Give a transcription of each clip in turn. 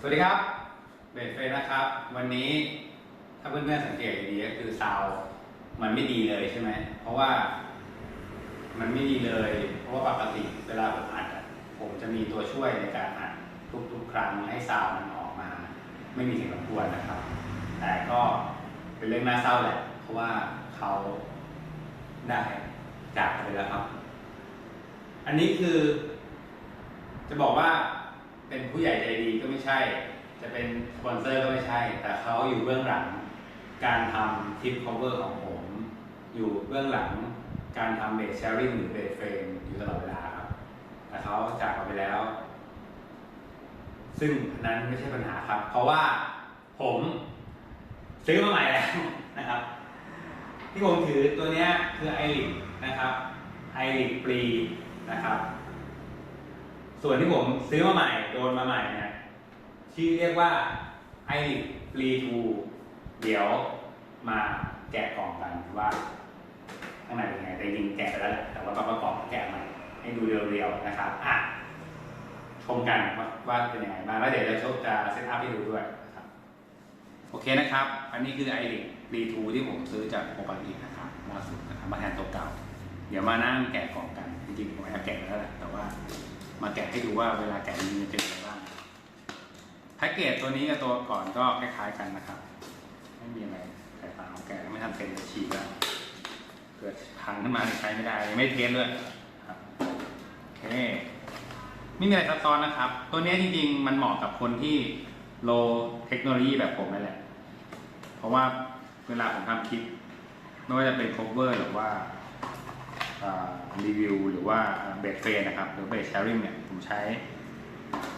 สวัสดีครับเบสเฟสนะครับ วันนี้ถ้าเพื่อนๆสังเกตดีก็คือซาวมันไม่ดีเลยใช่ไหม เพราะว่า มันไม่ดีเลย เพราะว่าปกติเวลาผมอัดผมจะมีตัวช่วยในการอัดทุกๆ ครั้งให้ซาวมันออกมา ไม่มีเสียงรบกวนนะครับ แต่ก็เป็นเรื่องน่าเศร้าแหละ เพราะว่าเขาได้จากไปแล้วครับ อันนี้คือจะบอกว่า เป็นผู้ใหญ่ใจดีก็ไม่ใช่ จะเป็นสปอนเซอร์ก็ไม่ใช่ แต่เขาอยู่เบื้องหลัง การทำทิป cover ของผม อยู่เบื้องหลังการทำเบสแชร์ริงหรือเบสเฟรมอยู่ตลอดเวลาครับแต่เขาจากเราไปแล้ว ซึ่งนั้นไม่ใช่ปัญหาครับ เพราะว่าผมซื้อมาใหม่แล้วนะครับ ที่ผมถือตัวนี้คือไอรินะครับไอริปรีนะครับ ส่วนที่ผมซื้อมาใหม่โดนมาใหม่เนี่ยชื่อเรียกว่าไอริปรีทูเดี๋ยวมาแกะกล่องกันว่าข้างในเป็นไงแต่จริงแกะไปแล้วแหละแต่ว่าต้องประกอบแกะใหม่ให้ดูเรียวๆนะครับอะชมกันว่าว่าเป็นยังไงบ้างแล้วเดี๋ยวจะโชว์จะเซตอัพให้ดูด้วยนะครับโอเคนะครับ อันนี้คือไอริรีทูที่ผมซื้อจากโอปกตินะครับล่าสุดนะครับมาแทนตัวเก่า เดี๋ยวมานั่งแกะกล่องกัน จริงๆผมแอบแกะไปแล้วแหละแต่ว่า มาแกะให้ดูว่าเวลาแกะมันจะเป็นอะไรบ้างแพ็กเกจตัวนี้กับตัวก่อนก็คล้ายๆกันนะครับ ไม่มีอะไรแตกต่างของแกะไม่ทำเป็นเลยฉีกแล้วเกิดพังขึ้นมาใช้ไม่ได้ยังไม่เทสเลยครับโอเคไม่มีอะไรซับซ้อนนะครับ ตัวนี้จริงๆ มันเหมาะกับคนที่โลเทคโนโลยีแบบผมนั่นแหละ เพราะว่าเวลาผมทำคลิป ไม่ว่าจะเป็น cover หรือว่า รีวิวหรือว่าเบสเฟนนะครับหรือเบสแชร์ริงเนี่ยผมใช้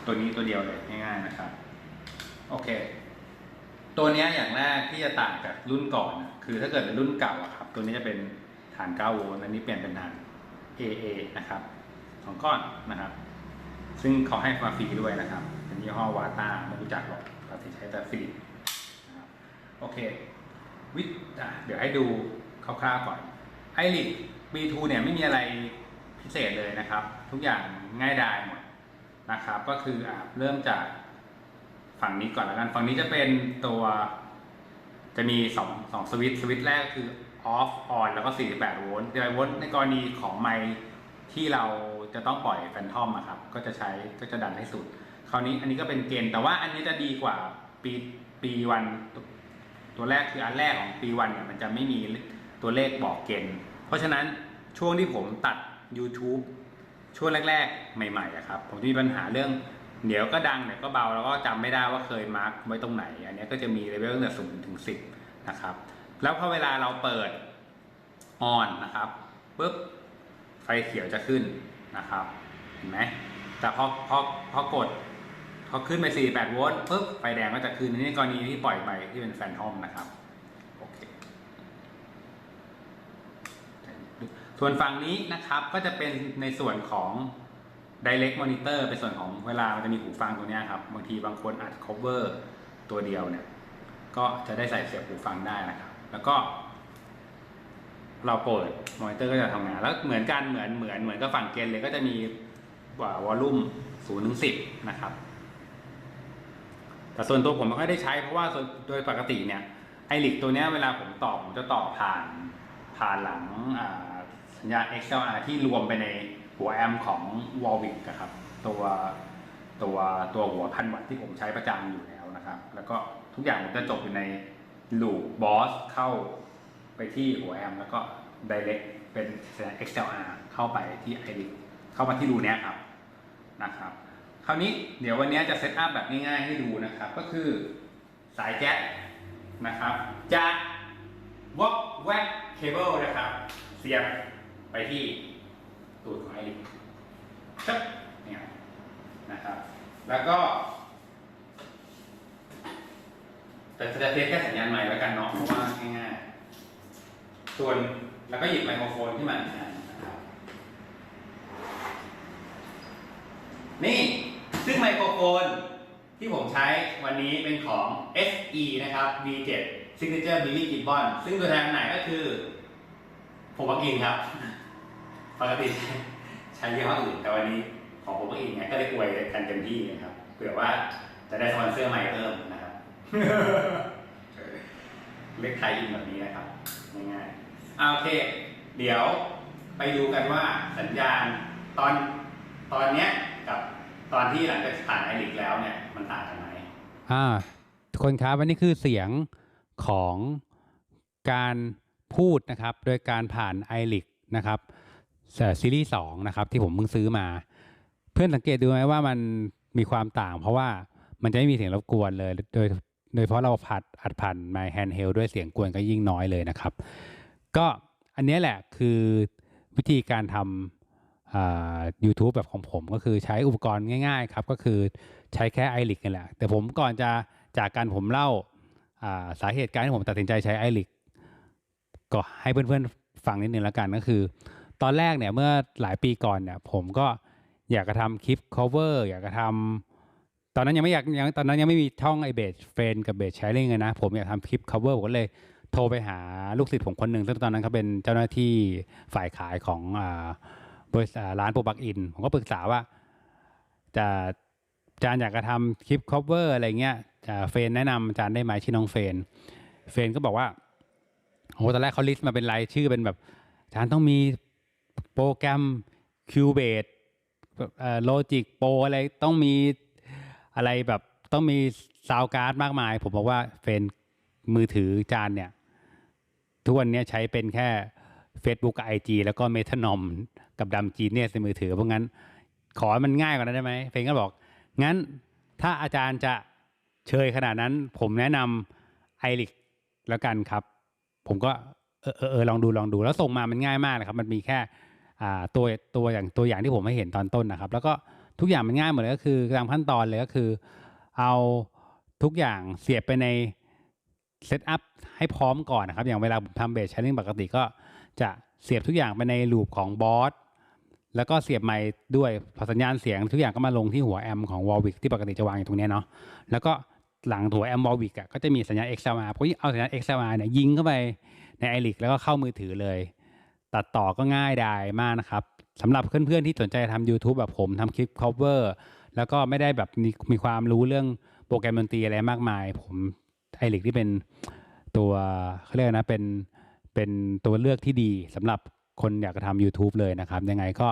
ตัวนี้ตัวเดียวเลยง่ายๆนะครับ โอเค ตัวนี้อย่างแรกที่จะต่างจากรุ่นก่อนนะคือถ้าเกิดเป็นรุ่นเก่าอะครับ ตัวนี้จะเป็นฐาน9โวลต์อันนี้เปลี่ยนเป็นฐาน AA นะครับสองก้อนนะครับ ซึ่งเขาให้มาฟรีด้วยนะครับเป็นยี่ห้อวาต้าไม่รู้จักหรอกปกติใช้แต่ฟรีนะครับโอเควิทเดี๋ยวให้ดูคร่าวๆก่อนไอริ B2 เนี่ยไม่มีอะไรพิเศษเลยนะครับ ทุกอย่างง่ายดายหมดนะครับ ก็คืออเริ่มจากฝั่งนี้ก่อนแล้วกัน ฝั่งนี้จะเป็นตัวจะมีสองสองสวิตช์สวิตช์แรกคือ off on แล้วก็ 48 โวลต์48โวลต์ในกรณีของไมที่เราจะต้องปล่อยแฟนทอมอะครับ ก็จะใช้ก็จะดันให้สุด คราวนี้อันนี้ก็เป็นเกณฑ์ แต่ว่าอันนี้จะดีกว่าปีปีวันตัวแรกคืออันแรกของปีวันเนี่ยมันจะไม่มีตัวเลขบอกเกณฑ์ เพราะฉะนั้นช่วงที่ผมตัด YouTube ช่วงแรก ๆ ใหม่ๆอะครับ ผมจะมีปัญหาเรื่องเดี๋ยวก็ดังเดี๋ยวก็เบาแล้วก็จำไม่ได้ว่าเคยมาร์กไว้ตรงไหน อันนี้ก็จะมีเลเวลตั้งแต่ศูนย์ถึงสิบนะครับ แล้วพอเวลาเราเปิดออนนะครับปุ๊บไฟเขียวจะขึ้นนะครับ เห็นไหมแต่พอพอพอกดพอขึ้นไป 48 โวลต์ปุ๊บไฟแดงก็จะขึ้นในกรณีที่ปล่อยไปที่เป็นแฟนทอมนะครับ โอเค ส่วนฝั่งนี้นะครับก็จะเป็นในส่วนของ direct monitor เป็นส่วนของเวลามันจะมีหูฟังตัวนี้ครับ บางทีบางคนอัด cover ตัวเดียวเนี่ย ก็จะได้ใส่เสียบหูฟังได้นะครับ แล้วก็ เราเปิดมอนิเตอร์ก็จะทำงาน แล้วเหมือนกันเหมือนเหมือนเหมือนกับฝั่งเกนเลยก็จะมีวอลลุ่มศูนย์ถึงสิบนะครับ แต่ส่วนตัวผมไม่ค่อยได้ใช้เพราะว่าโดยปกติเนี่ยไอริกตัวเนี้ยเวลาผมต่อผมจะต่อผ่านผ่านหลังอ่า สัญญาณ XLR ที่รวมไปในหัวแอมของ w a l v i c ครับ ตัวตัวตัวหัวพันวัตต์ที่ผมใช้ประจำอยู่แล้วนะครับ แล้วก็ทุกอย่างมันจะจบอยู่ในลูปบอสเข้าไปที่หัวแอมแล้วก็ direct เป็นสัญญาณ XLR เข้าไปที่ไอริกเข้ามาที่รูนี้ครับนะครับ คราวนี้เดี๋ยววันนี้จะเซตอัพแบบง่ายๆให้ดูนะครับ ก็คือสายแจ็คนะครับจากวอกแวกเคเบิลนะครับ เสียบ ที่ตูดของไอริกชับเนี่ยนะครับ แล้วก็ แต่จะเทสแค่สัญญาณใหม่แล้วกันเนาะเพราะว่าง่ายๆส่วนแล้วก็หยิบไมโครโฟนขึ้นมาอีกอันนะครับนี่ซึ่งไมโครโฟนที่ผมใช้วันนี้เป็นของ SE นะครับ V7 Signature Billy Gibbon ซึ่งตัวแทนจำหนก็คือ ผมบักอินครับ ปกติใช้ยี่ห้ออื่นแต่วันนี้ของผมบักอินเนี่ยก็เลยอวยกันเต็มที่นะครับเผื่อว่าจะได้สปอนเซอร์ใหม่เพิ่มนะครับเล็กไทยอินแบบนี้นะครับง่ายๆอ่าโอเค เดี๋ยวไปดูกันว่าสัญญาณตอนตอนเนี้ยกับตอนที่หลังจากผ่านไอริกแล้วเนี่ยมันต่างกันไหมอ่าทุกคนครับวันนี้คือเสียงของการพูดนะครับ โดยการผ่าน i l i กนะครับเอ่อ ซีรีส์สองนะครับที่ผมเพิ่งซื้อมา เพื่อนสังเกตดูไหมว่ามันมีความต่าง เพราะว่ามันจะไม่มีเสียงรบกวนเลย โดยโดยเฉพาะเราผัดอัดผ่าน My Handheld ด้วยเสียงกวนก็ยิ่งน้อยเลยนะครับ ก็อันนี้แหละคือวิธีการทำอ่า YouTube แบบของผมก็คือใช้อุปกรณ์ง่ายๆครับ ก็คือใช้แค่ i l i กนี่แหละ แต่ผมก่อนจะจากการผมเล่าาสาเหตุการที่ผมตัดสินใจใช้ i l i กก็ให้เพื่อนๆฟังนิดนึงแล้วกันก็คือ ตอนแรกเนี่ยเมื่อหลายปีก่อนเนี่ยผมก็อยากจะทำคลิป cover อยากจะทำตอนนั้นยังไม่อยากยังตอนนั้นยังไม่มีช่องไอเบสเฟนกับเบสแชร์ลิงเลยนะ ผมอยากทำคลิป cover ผมก็เลยโทรไปหาลูกศิษย์ผมคนหนึ่งซึ่งตอนนั้นเขาเป็นเจ้าหน้าที่ฝ่ายขายของบริษัทร้านโปรบักอิน ผมก็ปรึกษาว่าจะอาจารย์อยากจะทำคลิป cover อะไรเงี้ยเฟนแนะนำอาจารย์ได้ไหมชื่อน้องเฟน เฟนก็บอกว่าโอ้ตอนแรกเขาลิสต์มาเป็นรายชื่อเป็นแบบอาจารย์ต้องมี โปรแกรม Cubase โลจิกโปรอะไรต้องมีอะไรแบบต้องมีซาวการ์ดมากมาย ผมบอกว่าเฟนมือถือจานเนี่ย ทุกวันนี้ใช้เป็นแค่ Facebook กับ IG แล้วก็เมทานอมกับดัมจีเนียในมือถือ เพราะงั้นขอให้มันง่ายกว่านั้นได้ไหมเฟนก็บอก งั้นถ้าอาจารย์จะเชยขนาดนั้น ผมแนะนำไอริกแล้วกันครับ ผมก็เออเออเออลองดูลองดูแล้วส่งมามันง่ายมากนะครับ มันมีแค่ ตัวตัวอย่างตัวอย่างที่ผมให้เห็นตอนต้นนะครับ แล้วก็ทุกอย่างมันง่ายหมดเลยก็คือตามขั้นตอนเลยก็คือ เอาทุกอย่างเสียบไปในเซตอัพให้พร้อมก่อนนะครับ อย่างเวลาผมทำเบสช a ร์ i ิ g ปกติก็จะเสียบทุกอย่างไปในลูปของบอสแล้วก็เสียบไมค์ด้วยพอสัญญาณเสียงทุกอย่างก็มาลงที่หัวแอมของวอลวิกที่ปกติจะวางอยู่ตรงนี้เนาะแล้วก็หลังหัวแอมวอลวิกอะก็จะมีสัญญาณ XLR ผมก็เอาสัญญาณ XLR เนี่ยยิงเข้าไปในไอริกแล้วก็เข้ามือถือเลย ตัดต่อก็ง่ายดายมากนะครับสำหรับเพื่อนๆที่สนใจทำ YouTube แบบผมทำคลิป cover แล้วก็ไม่ได้แบบมีมีความรู้เรื่องโปรแกรมดนตรีอะไรมากมาย ผมไอริกที่เป็นตัวเขาเรียกนะเป็นเป็นตัวเลือกที่ดีสำหรับคนอยากจะทำ YouTube เลยนะครับ ยังไงก็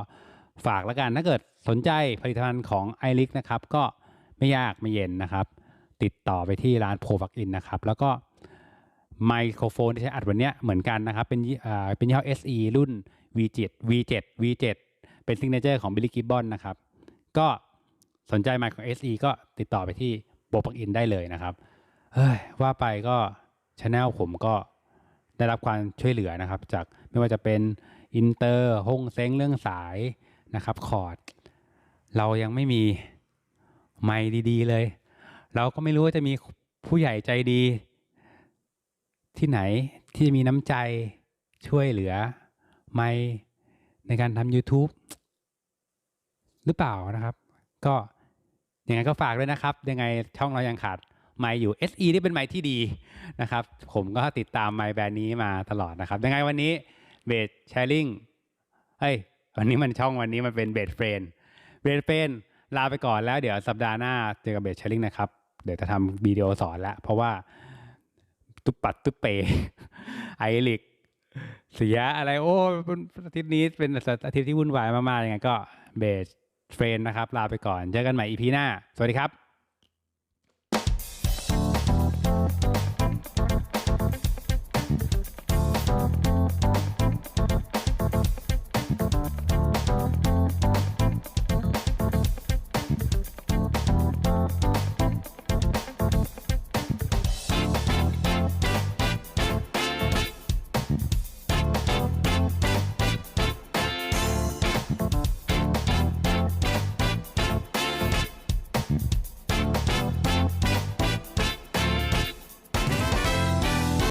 ฝากแล้วกันถ้าเกิดสนใจผลิตภัณฑ์ของ i r i c นะครับ ก็ไม่ยากไม่เย็นนะครับ ติดต่อไปที่ร้านโพฟักอินนะครับ แล้วก็ ไมโครโฟนที่ใช้อัดวันนี้เหมือนกันนะครับ เป็นอ่าเป็นยี่ห้อ SE รุ่น V7 V7 V7 เป็นซิงเกิลของ Billy Gibbon นะครับ ก็สนใจไมค์ของ SE ก็ติดต่อไปที่โบปักอินได้เลยนะครับเฮ้ยว่าไปก็ช anel ผมก็ได้รับความช่วยเหลือนะครับ จากไม่ว่าจะเป็นอินเตอร์ห้องเซ้งเรื่องสายนะครับคอร์ดเรายังไม่มีไมค์ดีๆเลย เราก็ไม่รู้ว่าจะมีผู้ใหญ่ใจดี ที่ไหนที่จะมีน้ำใจช่วยเหลือไมค์ในการทำ YouTube หรือเปล่านะครับ ก็ยังไงก็ฝากด้วยนะครับ ยังไงช่องเรายังขาดไมค์อยู่ SE นี่เป็นไมค์ที่ดีนะครับ ผมก็ติดตามไมค์แบรนด์นี้มาตลอดนะครับ ยังไงวันนี้เบสแชร์ลิงเฮ้ย วันนี้มันช่องวันนี้มันเป็นเบสเฟรนเบสเฟรนลาไปก่อนแล้วเดี๋ยวสัปดาห์หน้าเจอกับเบสแชร์ลิงนะครับ เดี๋ยวจะทำวิดีโอสอนแล้วเพราะว่า ตุบปัดตุบเปไอริกเสียอะไรโอ้อาทิตย์นี้เป็นอาทิตย์ที่วุ่นวายมากๆยังไงก็เบสเฟรนนะครับ ลาไปก่อน เจอกันใหม่อีพีหน้า สวัสดีครับ